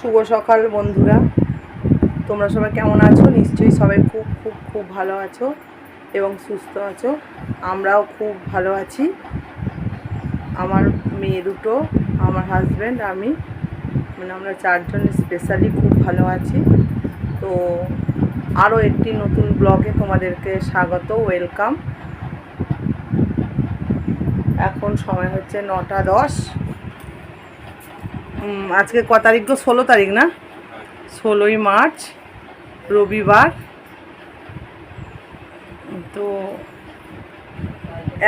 শুভ সকাল, বন্ধুরা। তোমরা সবাই কেমন আছো? নিশ্চয়ই সবাই খুব খুব খুব ভালো আছো এবং সুস্থ আছো। আমরাও খুব ভালো আছি। আমার মেয়ে দুটো, আমার হাজব্যান্ড আমি। মানে আমরা চারজন স্পেশালি খুব ভালো আছি। তো আরও একটি নতুন ব্লগে তোমাদেরকে স্বাগত ওয়েলকাম এখন সময় হচ্ছে নটা দশ। আজকে ক তারিখ গো? ষোলো তারিখ না? ষোলোই মার্চ, রবিবার। তো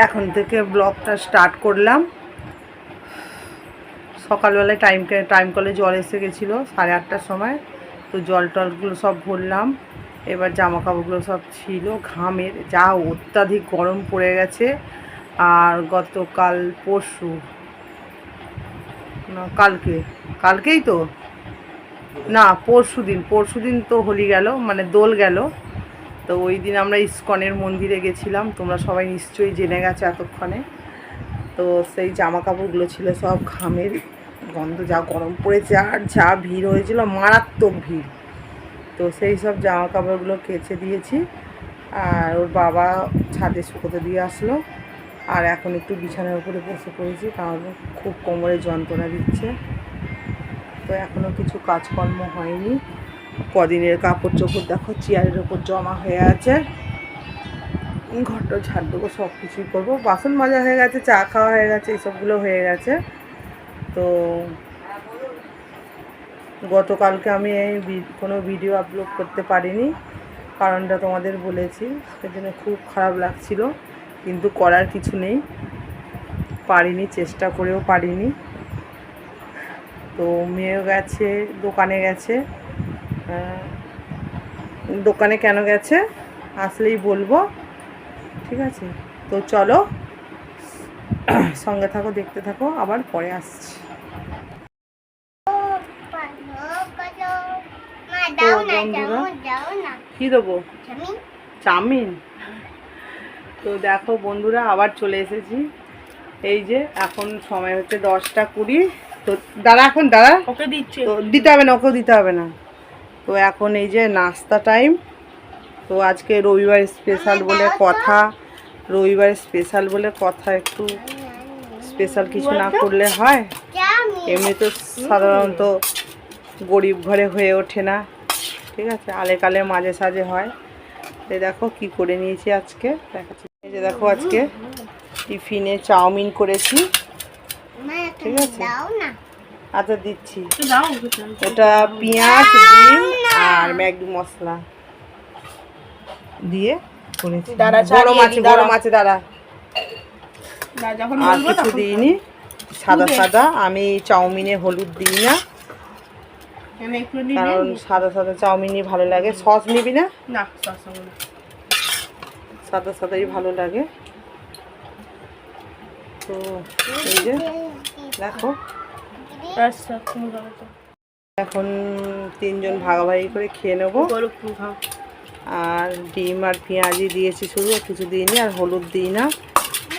এখন থেকে ব্লগটা স্টার্ট করলাম। সকালবেলায় টাইম টাইম কলে জল এসে গেছিল, সাড়ে আটটার সময়। তো জল টলগুলো সব ভরলাম। এবার জামা কাপড়গুলো সব ছিল, ঘামের, যা অত্যাধিক গরম পড়ে গেছে। আর গতকাল পরশু না, কালকে। কালকেই তো? না পরশু দিন পরশু দিন তো হোলি গেল মানে দোল গেল। তো ওই দিন আমরা ইস্কনের মন্দিরে গেছিলাম। তোমরা সবাই নিশ্চয়ই জেনে গেছো এতক্ষণে। তো সেই জামা কাপড়গুলো ছিল সব ঘামের। গন্ধ যা গরম পড়েছে, আর যা ভিড় হয়েছিল, মারাত্মক ভিড়। তো সেই সব জামা কাপড়গুলো কেচে দিয়েছি। আর ওর বাবা ছাদে শুকোতে দিয়ে আসলো। আর এখন একটু বিছানার উপরে বসে পড়েছি কারণ খুব কোমরে যন্ত্রণা দিচ্ছে। তো এখনও কিছু কাজকর্ম হয়নি। কদিনের কাপড় চোপড় দেখো, চেয়ারের ওপর জমা হয়ে আছে। ঘরটা ঝাড় দেবো সব কিছুই করব। বাসন মাজা হয়ে গেছে, চা খাওয়া হয়ে গেছে, এইসবগুলো হয়ে গেছে। তো গতকালকে আমি এই কোনো ভিডিও আপলোড করতে পারিনি, কারণটা তোমাদের বলেছি, সেজন্য খুব খারাপ লাগছিল। কিন্তু করার কিছু নেই। পারিনি চেষ্টা করেও পারিনি। তো মেয়েও গেছে দোকানে গেছে। দোকানে কেন গেছে? আসলেই বলব। ঠিক আছে? তো চলো সঙ্গে থাকো দেখতে থাকো আবার পরে আসছি। কী দেবো? চাউমিন? তো দেখো বন্ধুরা আবার চলে এসেছি। এই যে এখন সময় হচ্ছে দশটা কুড়ি। তো দাঁড়া এখন দাঁড়া ওকে দিচ্ছে। তো দিতে হবে না ওকেও দিতে হবে না। তো এখন এই যে নাস্তা টাইম। তো আজকে রবিবার স্পেশাল বলে কথা। রবিবার স্পেশাল বলে কথা একটু স্পেশাল কিছু না করলে হয়। এমনি তো সাধারণত গরিব ঘরে হয়ে ওঠে না। ঠিক আছে আলে কালে মাঝে সাঝে হয়। দেখো কি করে নিয়েছি আজকে দেখাচ্ছি। এই যে দেখো আজকে টিফিনে চাউমিন করেছি। ঠিক আছে? আচ্ছা দিচ্ছি। এটা পেঁয়াজ ডিম আর ম্যাগি মশলা দিয়ে করেছি। দাঁড়া। মাছে দাঁড়া। না, যখন আর কিছু দিইনি সাদা সাদা। আমি চাউমিনে হলুদ দিই না। কারণ সাদা সাদা চাউমিনই ভালো লাগে। সস নিবি না? না সস না। সাদা সাদাই ভালো লাগে। তো এই যে দেখো। আচ্ছা এখন তিনজন ভাগাভাগি করে খেয়ে নেব। আর ডিম আর পেঁয়াজি দিয়েছি শুধু কিছু দিইনি আর হলুদ দিই না।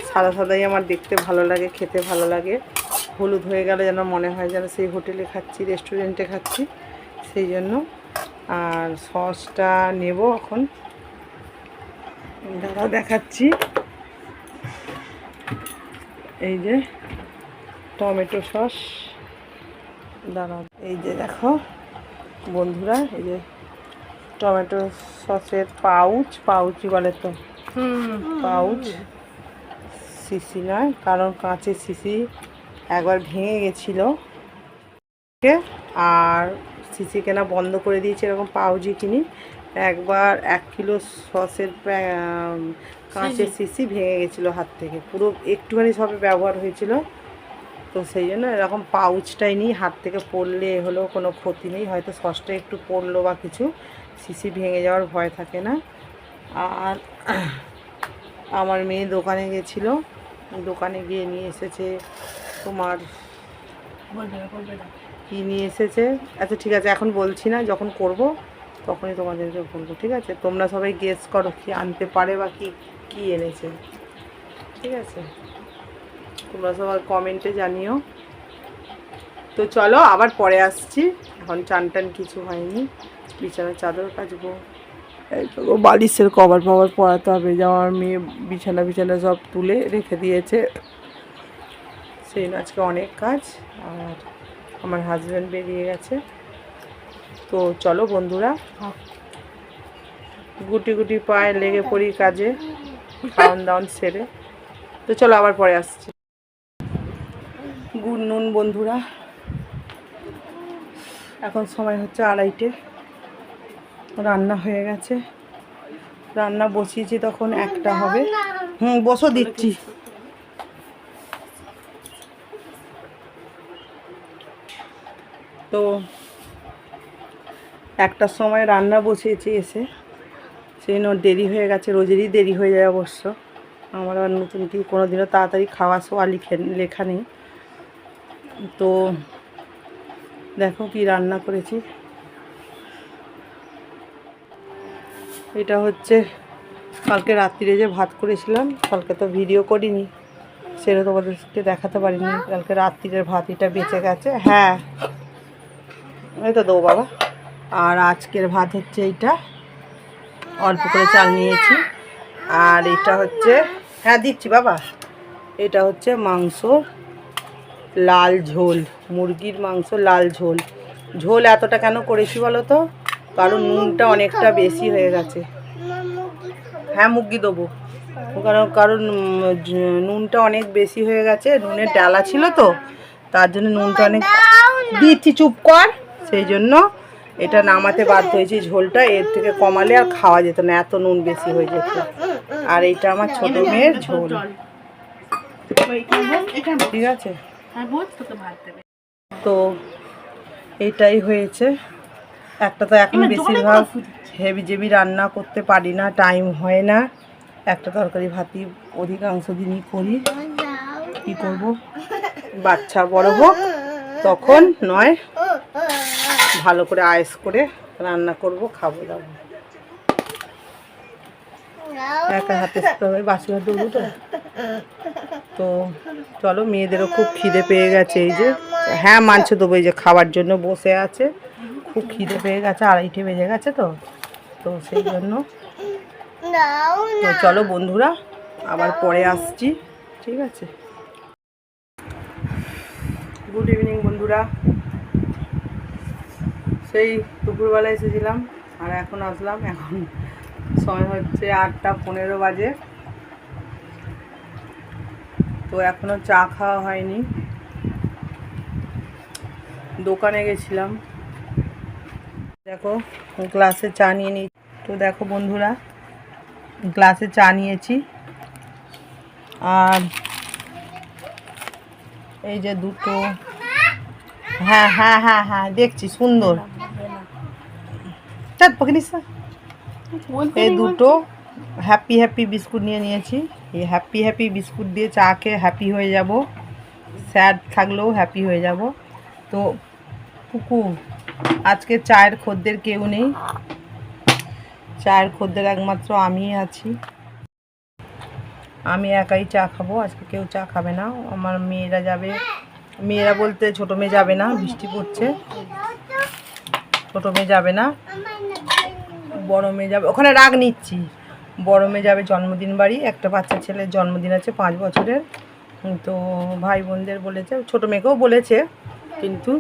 সাদা সাদাই আমার দেখতে ভালো লাগে খেতে ভালো লাগে। হলুদ হয়ে গেলে যেন মনে হয় যেন সেই হোটেলে খাচ্ছি রেস্টুরেন্টে খাচ্ছি সেই জন্য। আর সসটা নেব এখন। দাদা দেখাচ্ছি। এই যে টমেটো সস। দাঁড়া এই যে দেখো বন্ধুরা এই যে টমেটো সসের পাউচ পাউচই বলে তো? পাউচ। সিসি নয় কারণ কাঁচের সিসি একবার ভেঙে গেছিল। আর সিসি কেনা বন্ধ করে দিয়েছি এরকম পাউজি কিনি। একবার এক কিলো সসের কাঁচের সিসি ভেঙে গেছিল হাত থেকে। পুরো একটুখানি সবে ব্যবহার হয়েছিল। তো সেই জন্য এরকম পাউচটাই নিই হাত থেকে পড়লে হলেও কোনো ক্ষতি নেই। হয়তো সসটা একটু পড়ল বা কিছু সিসি ভেঙে যাওয়ার ভয় থাকে না। আর আমার মেয়ে দোকানে গেছিল। দোকানে গিয়ে নিয়ে এসেছে তোমার। কি নিয়ে এসেছে? আচ্ছা ঠিক আছে এখন বলছি না যখন করব তখনই তোমাদেরকে বলব ঠিক আছে? তোমরা সবাই গেস করো কি আনতে পারে বা কি কি এনেছে। ঠিক আছে? তোমরা সবাই কমেন্টে জানিও। তো চলো আবার পরে আসছি। এখন চান টান কিছু হয়নি। বিছানার চাদর কাচবো। এই তো গো, বালিশের কভার ফভার পরাতে হবে। যা আমার মেয়ে বিছানা বিছানা সব তুলে রেখে দিয়েছে। সেই আজকে অনেক কাজ। আর আমার হাজব্যান্ড বেরিয়ে গেছে। তো চলো বন্ধুরা। গুটি গুটি পায়ে লেগে পড়ি কাজে, খাওয়ান দাওয়ান সেরে। তো চলো আবার পরে আসছি। গুড নুন বন্ধুরা। এখন সময় হচ্ছে আড়াইটে। রান্না হয়ে গেছে। রান্না বসিয়েছি তখন একটা হবে। হুম, বসো দিচ্ছি। তো একটার সময় রান্না বসিয়েছি এসে। সেই জন্য দেরি হয়ে গেছে, রোজেরই দেরি হয়ে যায় অবশ্য। আমার আর নতুন কি কোনো দিনও তাড়াতাড়ি খাওয়া শোয়া লিখে লেখা নেই। তো দেখো কি রান্না করেছি। এটা হচ্ছে কালকে রাত্রিরে যে ভাত করেছিলাম, কালকে তো ভিডিও করিনি। সেটা তোমাদেরকে দেখাতে পারিনি। কালকে রাত্রিরের ভাত এটা বেঁচে গেছে। হ্যাঁ। এই তো দেবো বাবা। আর আজকের ভাত হচ্ছে এইটা। অল্প করে চাল নিয়েছি। আর এটা হচ্ছে হ্যাঁ দিচ্ছি বাবা। এটা হচ্ছে মাংস লাল ঝোল মুরগির মাংস লাল ঝোল। ঝোল এতটা কেন করেছি বলো তো? কারণ নুনটা অনেকটা বেশি হয়ে গেছে। হ্যাঁ মুরগি দেবো। কারণ কারণ নুনটা অনেক বেশি হয়ে গেছে নুনের ডালা ছিল তো তার জন্য নুনটা অনেক দিচ্ছি চুপ কর। সেই জন্য এটা নামাতে বাধ্য হয়েছি ঝোলটা এর থেকে কমালে আর খাওয়া যেত না এত নুন বেশি হয়ে যেত। আর এইটা আমার ছোট মেয়ের ঝোল। ঠিক আছে? তো এটাই হয়েছে। একটা তো এখন বেশিরভাগ হেভি জেবি রান্না করতে পারি না টাইম হয় না। একটা তরকারি ভাতি অধিকাংশ দিনই করি। কি করব? বাচ্চা বড় হোক তখন নয়। ভালো করে আয়েস করে রান্না করব, খাব, দাবো। একা হাতে বাসি হাতে দেবো তো। তো চলো, মেয়েদেরও খুব খিদে পেয়ে গেছে এই যে। হ্যাঁ মানছে দেবো এই যে খাবার জন্য বসে আছে। খুব খিদে পেয়ে গেছে, আড়াইটে বেজে গেছে তো। তো সেই জন্য। তো চলো বন্ধুরা, আবার পরে আসছি, ঠিক আছে? গুড ইভিনিং বন্ধুরা। সেই দুপুরবেলা এসেছিলাম আর এখন আসলাম, এখন সময় হচ্ছে আটটা পনেরো বাজে। তো এখনও চা খাওয়া হয়নি। দোকানে গেছিলাম। দেখো, গ্লাসে চা নিয়ে নি তো দেখো বন্ধুরা, গ্লাসে চা নিয়েছি। আর এই যে দুটো হ্যাঁ হ্যাঁ হ্যাঁ হ্যাঁ দেখছি সুন্দর। চার পকিনিস না এই দুটো হ্যাপি হ্যাপি বিস্কুট নিয়ে নিয়েছি। এই হ্যাপি হ্যাপি বিস্কুট দিয়ে চা খেয়ে হ্যাপি হয়ে যাব। স্যাড থাকলেও হ্যাপি হয়ে যাব। তো কুকু আজকে চায়ের খদ্দের কেউ নেই। চায়ের খদ্দের একমাত্র আমিই আছি। আমি একাই চা খাব আজকে কেউ চা খাবে না। আমার মেয়েরা যাবে। মেয়েরা বলতে ছোটো মেয়ে যাবে না বৃষ্টি পড়ছে। ছোটো মেয়ে যাবে না। বড় মেয়ে যাবে। ওখানে রাগ নিচ্ছি। বড় মেয়ে যাবে জন্মদিন বাড়ি, একটা বাচ্চা ছেলের জন্মদিন আছে পাঁচ বছরের। তো ভাই বোনদের বলেছে, ছোটো মেয়েকেও বলেছে, কিন্তু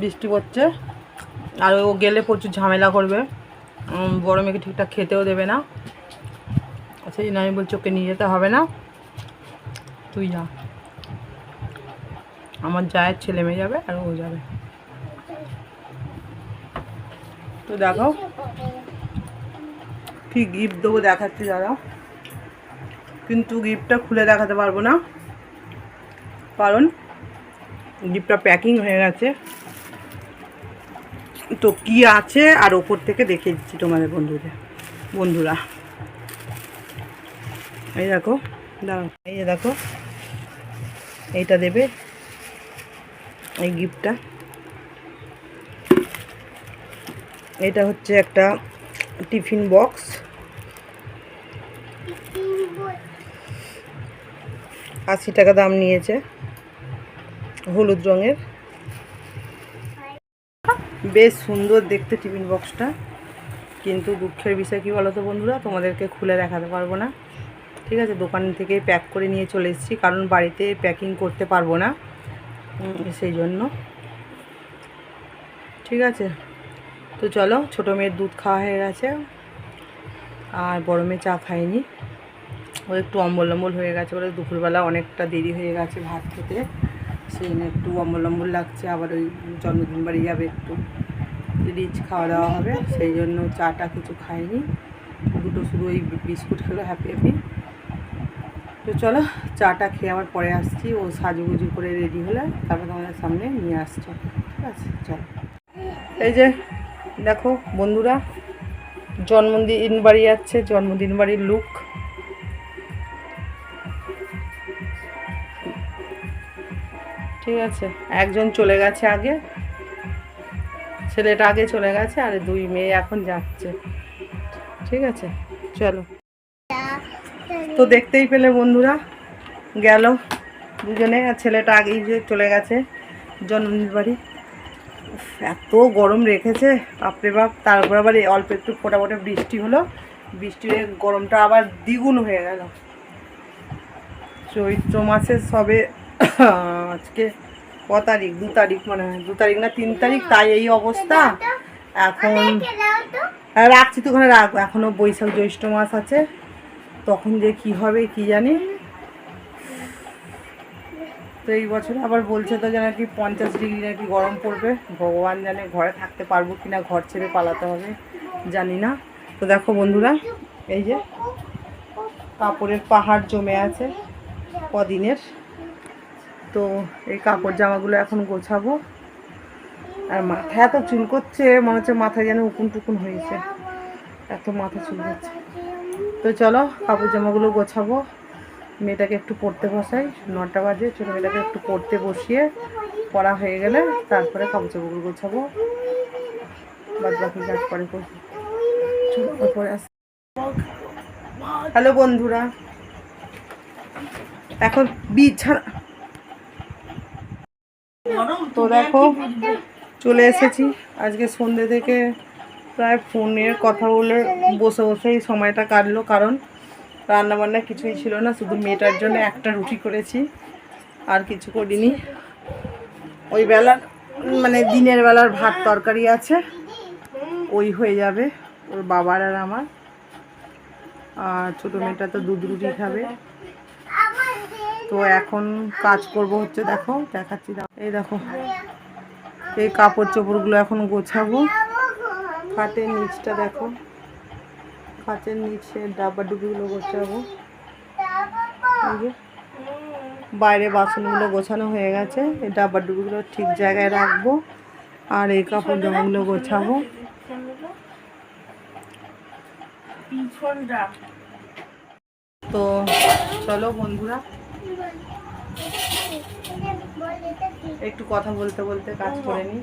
বৃষ্টি পড়ছে। আর ও গেলে প্রচুর ঝামেলা করবে। বড় মেয়েকে ঠিকঠাক খেতেও দেবে না। সেই জন্য আমি বলছি ওকে নিয়ে যেতে হবে না। তুই যা। আমার জায়ের ছেলে মেয়ে যাবে আর ও যাবে। তো দেখো কি গিফট দেবো দেখাচ্ছি দাদা কিন্তু গিফটটা খুলে দেখাতে পারব না। কারণ গিফটটা প্যাকিং হয়ে গেছে। তো কি আছে? আর ওপর থেকে দেখে দিচ্ছি তোমাদের বন্ধুদের, বন্ধুরা। এই দেখো, দাঁড়াও। এই দেখো, এইটা দেবে এই গিফটটা এটা হচ্ছে একটা টিফিন বক্স। আশি টাকা দাম নিয়েছে, হলুদ রঙের। বেশ সুন্দর দেখতে টিফিন বক্সটা। কিন্তু দুঃখের বিষয় কী বলো তো বন্ধুরা, তোমাদেরকে খুলে দেখাতে পারব না। ঠিক আছে, দোকান থেকে প্যাক করে নিয়ে চলে এসেছি, কারণ বাড়িতে প্যাকিং করতে পারব না। সেই জন্য। ঠিক আছে। তো চলো, ছোটো মেয়ের দুধ খাওয়া হয়ে গেছে। আর বড় মেয়ে চা খায়নি। ও একটু অম্বল অম্বল হয়ে গেছে বলে দুপুরবেলা অনেকটা দেরি হয়ে গেছে ভাত খেতে। সেই একটু অম্বল অম্বল লাগছে, আবার ওই জন্মদিন বাড়ি যাবে একটু। রিচ খাওয়া দাওয়া হবে, সেই জন্য চাটা কিছু খায়নি। দুটো শুধু ওই বিস্কুট খেলো হ্যাপি হ্যাপি তো চলো, চাটা খেয়ে আবার পরে আসছি। ও সাজুগুজু করে রেডি হলে তারপর তোমাদের সামনে নিয়ে আসছে। ঠিক আছে, চলো। এই যে দেখো বন্ধুরা, জন্মদিন বাড়ি যাচ্ছে, জন্মদিন বাড়ির লুক ঠিক আছে, একজন চলে গেছে আগে, ছেলেটা আগে চলে গেছে, আর দুই মেয়ে এখন যাচ্ছে। ঠিক আছে, চলো। তো দেখতেই পেলে বন্ধুরা, গেল দুজনে, আর ছেলেটা আগেই চলে গেছে, জন্মদিন বাড়ি। এত গরম রেখেছে, বাপরে বাপ। তারপর আবার অল্প একটু ফোটা ফোটা বৃষ্টি হলো। বৃষ্টির গরমটা আবার দ্বিগুণ হয়ে গেল। চৈত্র মাসের সবে, আজকে ক তারিখ? দু তারিখ মানে দু তারিখ না তিন তারিখ? তাই এই অবস্থা। এখন হ্যাঁ রাখছি তো ওখানে, রাখব। এখনও বৈশাখ জ্যৈষ্ঠ মাস আছে। তখন যে কি হবে, কি জানি? তো এই বছর আবার বলছে তো যে নাকি পঞ্চাশ ডিগ্রি নাকি গরম পড়বে। ভগবান জানে ঘরে থাকতে পারব কি না ঘর ছেড়ে পালাতে হবে, জানি না। তো দেখো বন্ধুরা, এই যে কাপড়ের পাহাড় জমে আছে কদিনের। তো এই কাপড় জামাগুলো এখন গোছাবো। আর মাথায় এত চুল করছে, মনে হচ্ছে মাথায় যেন উকুন টুকুন হয়েছে। এত মাথা চুল করছে তো চলো কাপড় জামাগুলো গোছাবো। মেয়েটাকে একটু পড়তে বসাই, নটা বাজে, ছোটো মেয়েটাকে একটু পড়তে বসিয়ে পড়া হয়ে গেলে তারপরে কাপড় জামাগুলো গোছাবো। বাদ বাকি কাজ পরে করব। চলো হ্যালো বন্ধুরা, এখন বিছানা তো দেখো, চলে এসেছি। আজকে সন্ধ্যে থেকে প্রায় ফোনের কথা বলে বসে বসেই সময়টা কাটলো, কারণ রান্না বান্না কিছুই ছিল না, শুধু মেয়েটার জন্য একটা রুটি করেছি, আর কিছু করিনি। ওই বেলার মানে দিনের বেলার ভাত তরকারি আছে, ওই হয়ে যাবে, ওর বাবার আর আমার। আর ছোটো মেয়েটা তো দুধ রুটি খাবে। তো এখন কাজ করব হচ্ছে, দেখো, দেখাচ্ছি দেখো। এই দেখো, এই কাপড় চোপড়গুলো এখন গোছাবো। খাটের নিচটা দেখো। খাটের নিচে ডাব্বা ডুবিগুলো গোছাবো। বাইরে বাসনগুলো গোছানো হয়ে গেছে। এই ডাব্বা ডুবিগুলো ঠিক জায়গায় রাখব। আর এই কাপড় জামাগুলো গোছাবো। তো চলো বন্ধুরা, একটু কথা বলতে বলতে কাজ করে নিই।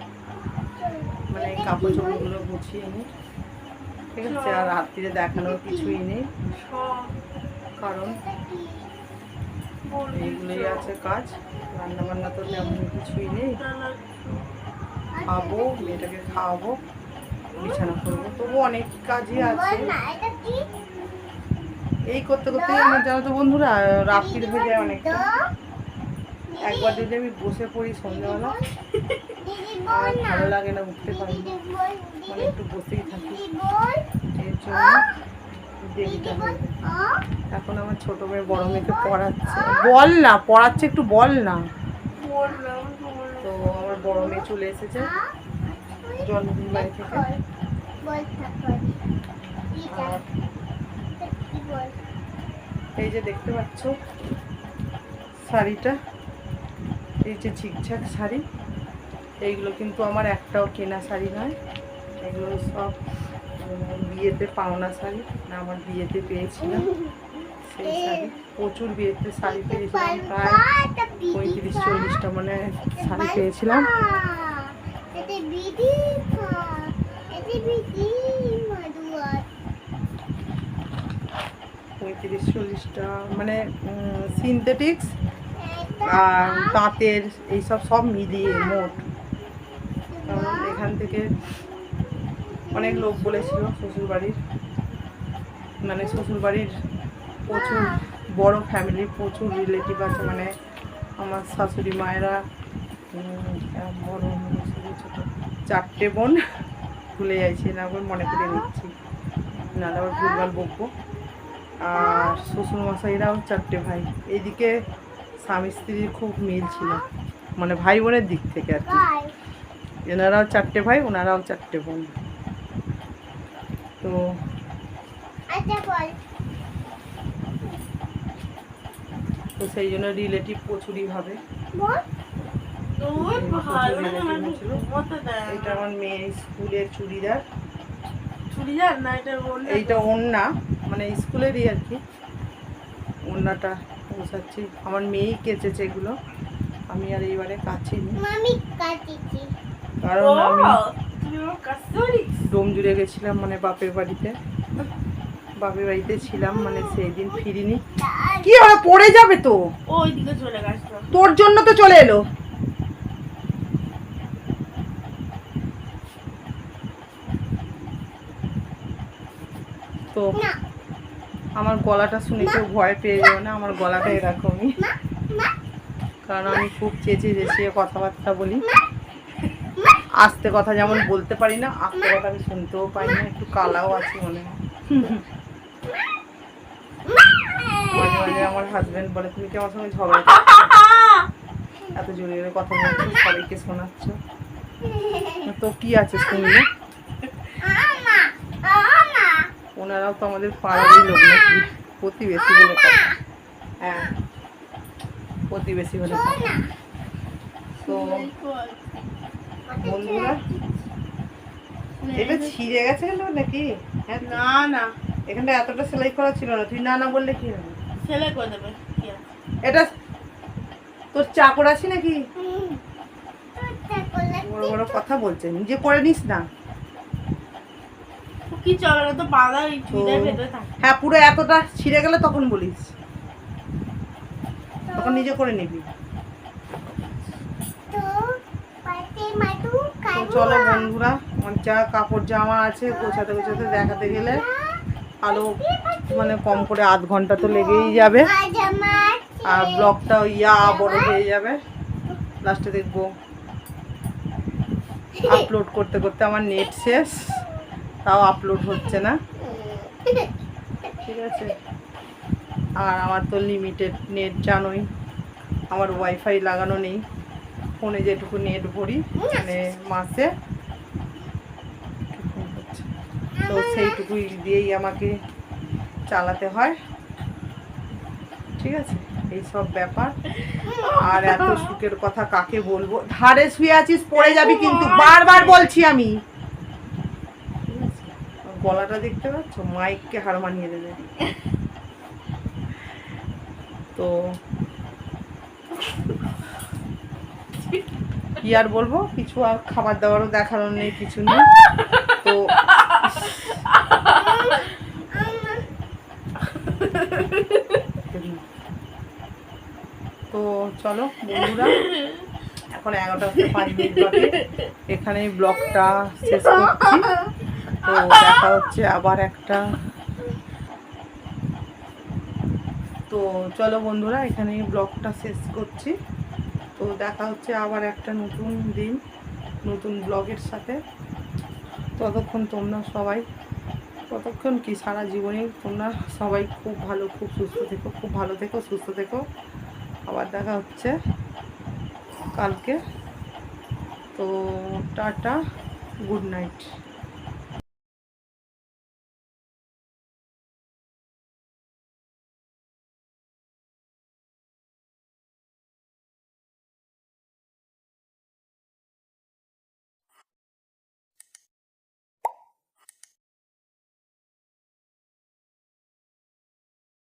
মানে কাপড় চোপড়গুলো গুছিয়ে নিই। ঠিক আছে, আর রাত্রিরে দেখানোর কিছুই নেই। কারণ এইগুলোই আছে কাজ রান্না বান্না তো তেমন কিছুই নেই। খাব, মেয়েটাকে খাওয়াবো, বিছানা করব, তবু অনেক কাজই আছে। এই করতে করতে আমার জানো তো বন্ধুরা, রাত্রির হয়ে যায় অনেকটা। একবার যদি আমি বসে পড়ি সন্ধ্যাবেলা ভালো লাগে না উঠতে পারি মানে একটু বসেই থাকি। এর জন্য এখন আমার ছোট মেয়ে বড় মেয়েকে পড়াচ্ছে। বল না, পড়াচ্ছে একটু বল না। তো আমার বড় মেয়ে চলে এসেছে জন্মদিন বাড়ি থেকে। এই যে দেখতে পাচ্ছ শাড়িটা। এই যে ঝিকঝাক শাড়ি। এইগুলো কিন্তু আমার একটাও কেনা শাড়ি নয়। এগুলো সব বিয়েতে পাওনা শাড়ি, না আমার বিয়েতে পেয়েছিলাম সেই শাড়ি। প্রচুর বিয়েতে শাড়ি পেয়েছিলাম, প্রায় পঁয়ত্রিশ, চল্লিশটা মানে শাড়ি পেয়েছিলাম। পঁয়ত্রিশ, চল্লিশটা মানে সিনথেটিক্স আর তাঁতের, এইসব সব মিলিয়ে মোট। এখান থেকে অনেক লোক বলেছিল শ্বশুরবাড়ির। মানে শ্বশুরবাড়ির প্রচুর বড় ফ্যামিলি প্রচুর রিলেটিভ আছে। মানে আমার শাশুড়ি, মায়েরা বড় চারটে বোন। ভুলে যাইছি না করে মনে করে নিচ্ছি নাহলে আবার ভুলভাল বকবো। আর শ্বশুর মশাইরাও চারটে ভাই। এইদিকে স্বামী স্ত্রীর খুব মিল ছিল। মানে ভাই বোনের দিক থেকে আর কি। এনারাও চারটে ভাই ওনারাও চারটে বোন। তো তো সেই জন্য রিলেটিভ প্রচুরই হবে। এটা আমার মেয়ের স্কুলের চুড়িদার। চুড়িদার না এটা। এইটা ওড়না মানে স্কুলেরই আর কি। ওড়নাটা পৌঁছাচ্ছি আমার মেয়েই কেচেছে এগুলো। আমি আর এইবারে কাচিনি। মামি কাটিছি কারণ আমি? ডোম জুড়ে গেছিলাম মানে বাপের বাড়িতে। বাপের বাড়িতে ছিলাম মানে সেই দিন ফিরিনি। কি ওরা পড়ে যাবে তো? ওইদিকে চলে গেছিল তোর জন্য তো চলে এলো। তো আমার গলাটা শুনে কেউ ভয় পেয়ে যাবে না আমার গলাটা এরকমই। কারণ আমি খুব চেঁচে চেঁচিয়ে কথাবার্তা বলি। আস্তে কথা যেমন বলতে পারি না, আস্তে কথা আমি শুনতেও পাই না, একটু কালাও আছে মনে হয়। মাঝে মাঝে আমার হাজবেন্ড বলে, তুমি কি আমার সঙ্গে ঝগড়া এত জোরে জোরে কথা বলছো, সবাইকে শোনাচ্ছ। তো কি আছে শুনলে? ওনারাও তো আমাদের পাড়ারই লোক নাকি? প্রতিবেশী বলে হ্যাঁ প্রতিবেশী বলে তো বন্ধুরা? এটা ছিঁড়ে গেছে নাকি? হ্যাঁ না না। এখানটা এতটা সেলাই করা ছিল না। তুই না না বললে কি হবে? ছেলে করে দেবে এটা তোর চাকর আছে নাকি? বড় বড় কথা বলছে নিজে করে নিস না। কি চলে না তো বাঁধা হ্যাঁ পুরো এতটা ছিঁড়ে গেলে তখন বলিস। তখন নিজে করে নিবি তো পাতে মাটু তো চলো বন্ধুরা যা কাপড় জামা আছে, গোছাতে গোছাতে দেখাতে গেলে আরও মানে কম করে আধ ঘণ্টা তো লেগেই যাবে। আর ব্লগটা ইয়া বড় হয়ে যাবে। লাস্টে দেখব। আপলোড করতে করতে আমার নেট শেষ। তাও আপলোড হচ্ছে না। ঠিক আছে। আর আমার তো লিমিটেড নেট জানোই। আমার ওয়াইফাই লাগানো নেই। ফোনে যেটুকু নেট ভরি মানে মাসে। তো সেইটুকুই দিয়েই আমাকে চালাতে হয়। ঠিক আছে? এই সব ব্যাপার। আর এত সুখের কথা কাকে বলব? ধারে শুয়ে আছিস, পড়ে যাবি কিন্তু। বারবার বলছি আমি। গলাটা দেখতে পাচ্ছ? মাইককে হার মানিয়ে দেবে। তো কি আর বলব? কিছু আর খাবার দাবারও দেখানোর নেই, কিছু নেই। তো তো চলো, বন্ধুরা, এখন এগারোটা পাঁচ মিনিট বাকি এখানেই ব্লগটা শেষ করছি। তো দেখা হচ্ছে আবার একটা। তো চলো বন্ধুরা, এখানেই ব্লগটা শেষ করছি। তো দেখা হচ্ছে আবার একটা নতুন দিন, নতুন ব্লগের সাথে। ততক্ষণ তোমরা সবাই, ততক্ষণ কি সারা জীবনে তোমরা সবাই খুব ভালো, খুব সুস্থ থেকো, খুব ভালো থেকো, সুস্থ থেকো। আবার দেখা হচ্ছে কালকে। তো টাটা, গুড নাইট।